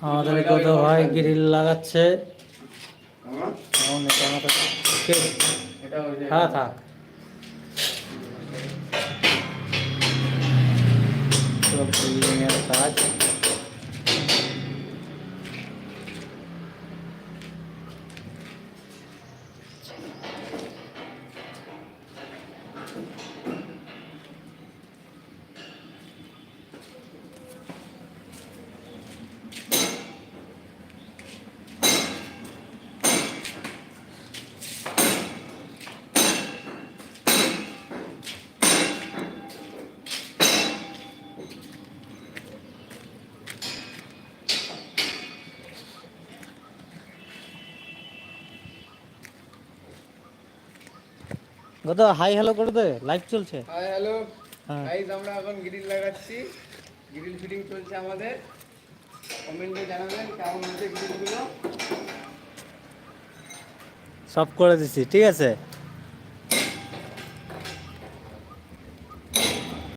আমাদের কত ভাই গ্রিল লাগাচ্ছে। হ্যাঁ থাক। সব বিল্ডিং এর কত হাই হ্যালো করে দে লাইভ চলছে। হাই হ্যালো হ্যাঁ। গাইজ আমরা এখন গ্রিল লাগাচ্ছি। গ্রিল ফিটিং চলছে আমাদের। কমেন্টে জানাবেন কেমন হচ্ছে গ্রিলগুলো সব করে দিছি ঠিক আছে?